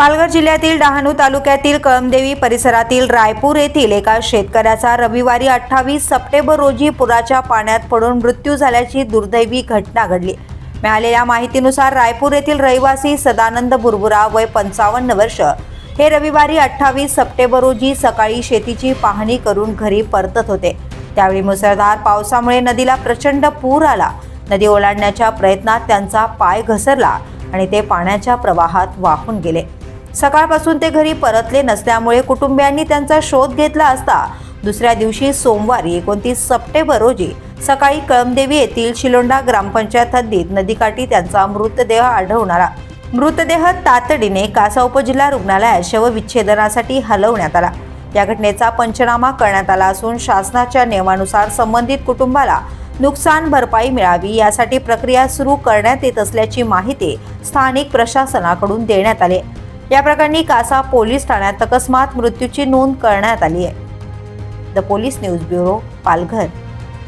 पालघर जिल्ह्यातील डहाणू तालुक्यातील कळमदेवी परिसरातील रायपूर येथील एका शेतकऱ्याचा रविवारी अठ्ठावीस सप्टेंबर रोजी पुराच्या पाण्यात पडून मृत्यू झाल्याची दुर्दैवी घटना घडली. मिळालेल्या माहितीनुसार रायपूर येथील रहिवासी सदानंद बुरबुरा वय पंचावन्न वर्ष हे रविवारी अठ्ठावीस सप्टेंबर रोजी सकाळी शेतीची पाहणी करून घरी परतत होते. त्यावेळी मुसळधार पावसामुळे नदीला प्रचंड पूर आला. नदी ओलांडण्याच्या प्रयत्नात त्यांचा पाय घसरला आणि ते पाण्याच्या प्रवाहात वाहून गेले. सकाळपासून ते घरी परतले नसल्यामुळे कुटुंबियांनी त्यांचा शोध घेतला असता दुसऱ्या दिवशी सोमवारी एकोणतीस सप्टेंबर रोजी सकाळी कळमदेवी येथील शिलोंडा ग्रामपंचायत हद्दीत नदीकाठी त्यांचा मृतदेह आढळून आला मृतदेह तातडीने कासा उपजिल्हा रुग्णालयात शवविच्छेदनासाठी हलवण्यात आला या घटनेचा पंचनामा करण्यात आला असून शासनाच्या नियमानुसार संबंधित कुटुंबाला नुकसान भरपाई मिळावी यासाठी प्रक्रिया सुरू करण्यात येत असल्याची माहिती स्थानिक प्रशासनाकडून देण्यात आली आहे. या प्रकरणी कासा पोलीस ठाण्यात अकस्मात मृत्यूची नोंद करण्यात आली आहे. The police news bureau Palghar.